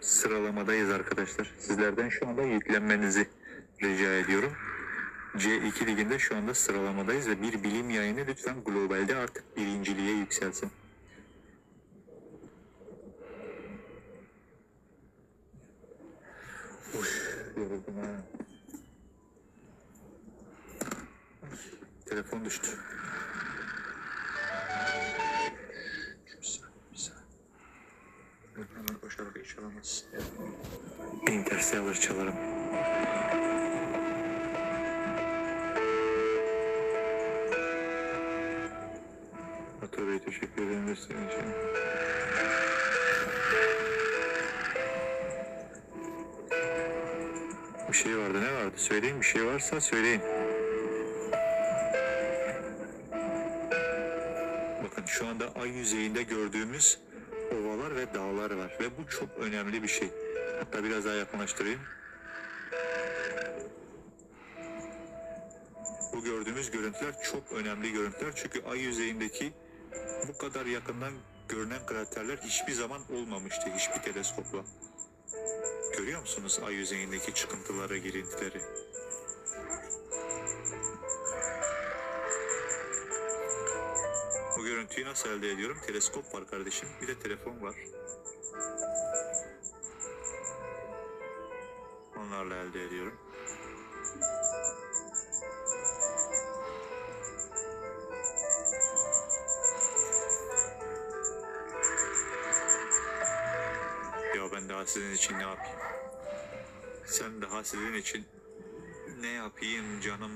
Sıralamadayız arkadaşlar. Sizlerden şu anda yüklenmenizi rica ediyorum. C2 liginde şu anda sıralamadayız ve bir bilim yayını lütfen globalde artık birinciliğe yükselsin. Ha. Telefon düştü. İş alamaz. Interstellar çalarım. Atör Bey teşekkür ederim desteğin için. Bir şey vardı ne vardı? Söyleyin bir şey varsa söyleyin. Bakın şu anda ay yüzeyinde gördüğümüz ovalar ve dağlar var ve bu çok önemli bir şey. Hatta biraz daha yakınlaştırayım. Bu gördüğümüz görüntüler çok önemli görüntüler çünkü ay yüzeyindeki bu kadar yakından görünen kraterler hiçbir zaman olmamıştı hiçbir teleskopla. Görüyor musunuz ay yüzeyindeki çıkıntıları, girintileri? Görüntüyü nasıl elde ediyorum? Teleskop var kardeşim. Bir de telefon var. Onlarla elde ediyorum. Ya ben daha sizin için ne yapayım? Sen daha sizin için ne yapayım canım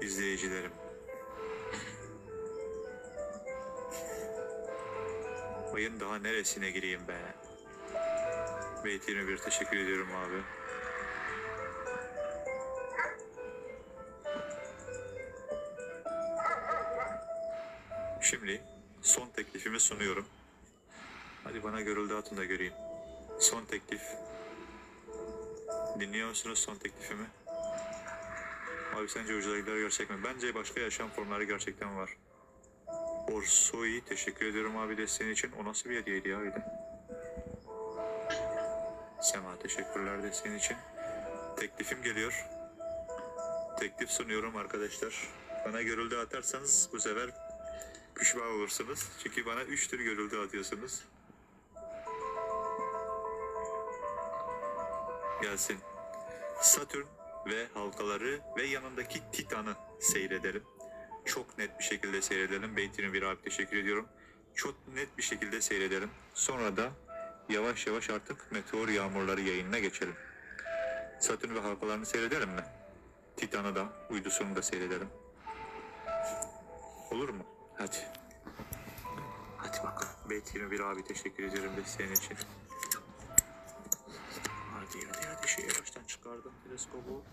izleyicilerim? Ayın daha neresine gireyim be? Beyt 21 teşekkür ediyorum abi. Şimdi son teklifimi sunuyorum. Hadi bana görüldü atın da göreyim. Son teklif. Dinliyor musunuz son teklifimi? Abi sence ucularlar gerçek mi? Bence başka yaşam formları gerçekten var. Orsoy teşekkür ediyorum abi desteğin için. O nasıl bir hediyeydi ya öyle? Sema teşekkürler desteğin için. Teklifim geliyor. Teklif sunuyorum arkadaşlar. Bana görüldü atarsanız bu sefer pişman olursunuz. Çünkü bana 3 tür görüldü atıyorsunuz. Gelsin. Satürn ve halkaları ve yanındaki Titan'ı seyredelim. Çok net bir şekilde seyredelim. Beytinin bir abi teşekkür ediyorum. Çok net bir şekilde seyredelim. Sonra da yavaş yavaş artık meteor yağmurları yayınına geçelim. Satürn ve halkalarını seyredelim mi? Titan'ı da, uydusunu da seyredelim. Olur mu? Hadi. Hadi. Beyt bir abi teşekkür ediyorum desteğin için. Hadi hadi hadi şey yavaştan çıkardım teleskobu.